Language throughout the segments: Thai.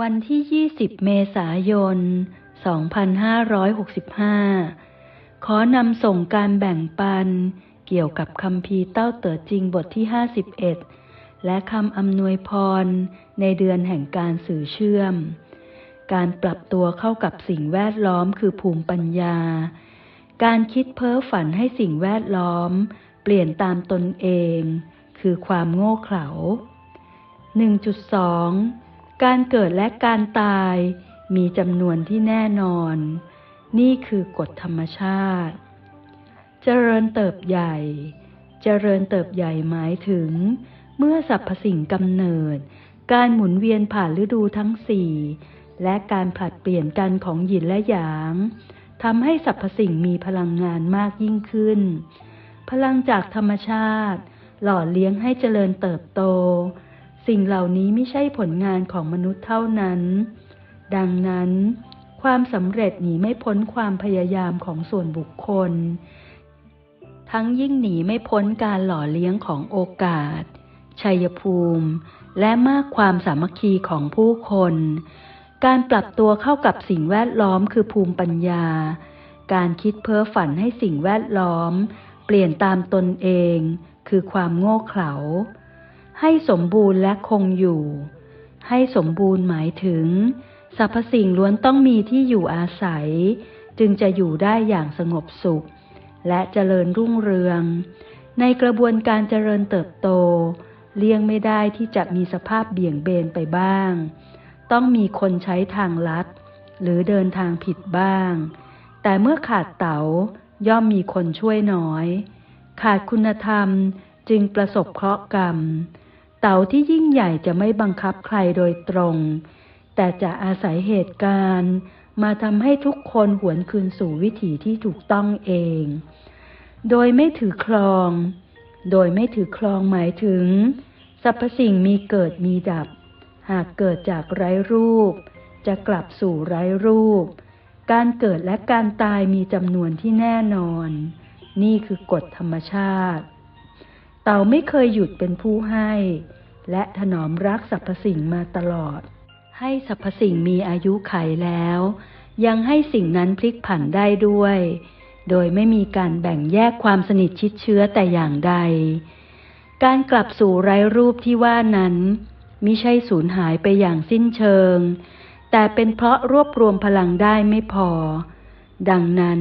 วันที่ 20 เมษายน 2565 ขอนำส่งการแบ่งปัน เกี่ยวกับคำพีเต้าเต๋อจริงบทที่ 51 และคำอำนวยพร ในเดือนแห่งการสื่อเชื่อม การปรับตัวเข้ากับสิ่งแวดล้อมคือภูมิปัญญา การคิดเพ้อฝันให้สิ่งแวดล้อม เปลี่ยนตามตนเอง คือความโง่เขลา 1.2 การเกิดและการตายมีจำนวนที่แน่นอน นี่คือกฎธรรมชาติ เจริญเติบใหญ่ เจริญเติบใหญ่หมายถึง เมื่อสรรพสิ่งกำเนิด การหมุนเวียนผ่านฤดูทั้งสี่และการผลัดเปลี่ยนกันของหยินและหยางทำให้สรรพสิ่งมีพลังงานมากยิ่งขึ้น พลังจากธรรมชาติ หล่อเลี้ยงให้เจริญเติบโต สิ่งเหล่านี้ไม่ใช่ผลงานของมนุษย์เท่านั้น ดังนั้น ความสำเร็จหนีไม่พ้นความพยายามของส่วนบุคคล ทั้งยิ่งหนีไม่พ้นการหล่อเลี้ยงของโอกาส ชัยภูมิ และมากความสามัคคีของผู้คน การปรับตัวเข้ากับสิ่งแวดล้อมคือภูมิปัญญา การคิดเพ้อฝันให้สิ่งแวดล้อม เปลี่ยนตามตนเอง คือความโง่เขลา ให้สมบูรณ์และคงอยู่ ให้สมบูรณ์หมายถึง สรรพสิ่งล้วนต้องมีที่อยู่อาศัย จึงจะอยู่ได้อย่างสงบสุข และเจริญรุ่งเรือง ในกระบวนการเจริญเติบโต เลี่ยงไม่ได้ที่จะมีสภาพเบี่ยงเบนไปบ้าง ต้องมีคนใช้ทางลัด หรือเดินทางผิดบ้าง แต่เมื่อขาดเต๋าย่อมมีคนช่วยน้อย ขาดคุณธรรมจึงประสบเคราะห์กรรม เต๋าที่ยิ่งใหญ่จะไม่บังคับใครโดยตรง แต่จะอาศัยเหตุการณ์ มาทำให้ทุกคนหวนคืนสู่วิถีที่ถูกต้องเอง โดยไม่ถือครอง โดยไม่ถือครองหมายถึงสรรพสิ่งมีเกิดมีดับ หากเกิดจากไร้รูป จะกลับสู่ไร้รูป การเกิดและการตายมีจำนวนที่แน่นอน นี่คือกฎธรรมชาติ เต่าไม่เคยหยุดเป็นผู้ให้ และถนอมรักสรรพสิ่งมาตลอด ให้สรรพสิ่งมีอายุไขแล้ว ยังให้สิ่งนั้นพลิกผันได้ด้วย โดยไม่มีการแบ่งแยกความสนิทชิดเชื้อแต่อย่างใด การกลับสู่ไร้รูปที่ว่านั้นมิใช่สูญหายไปอย่างสิ้นเชิง แต่เป็นเพราะรวบรวมพลังได้ไม่พอ ดังนั้น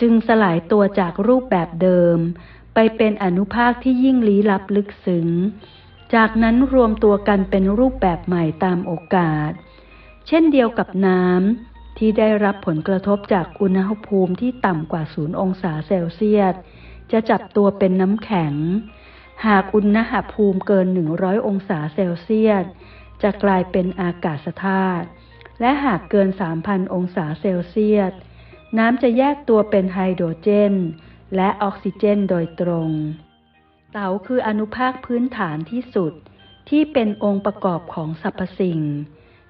จึงสลายตัวจากรูปแบบเดิม ไปเป็นอนุภาคที่ยิ่งลี้ลับลึกซึ้ง จากนั้นรวมตัวกันเป็นรูปแบบใหม่ตามโอกาส เช่นเดียวกับน้ำที่ได้รับผลกระทบจากอุณหภูมิที่ต่ำกว่าศูนย์องศาเซลเซียส จะจับตัวเป็นน้ำแข็ง หากอุณหภูมิเกิน 100 องศาเซลเซียส จะกลายเป็นอากาศธาตุ และหากเกิน 3,000 องศาเซลเซียส น้ำจะแยกตัวเป็นไฮโดรเจน และออกซิเจนโดยตรง เต๋าคืออนุภาคพื้นฐานที่สุดที่เป็นองค์ประกอบของสรรพสิ่ง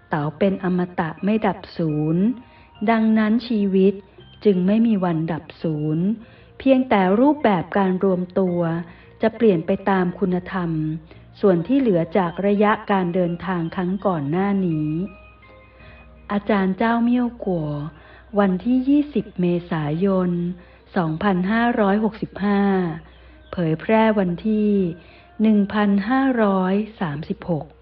เต๋าเป็นอมตะไม่ดับศูนย์ ดังนั้นชีวิตจึงไม่มีวันดับศูนย์ เพียงแต่รูปแบบการรวมตัวจะเปลี่ยนไปตามคุณธรรม ส่วนที่เหลือจากระยะการเดินทางครั้งก่อนหน้านี้ อาจารย์เจ้าเมี่ยวกัววันที่ 20 เมษายน 2565 เผยแพร่วันที่ 1536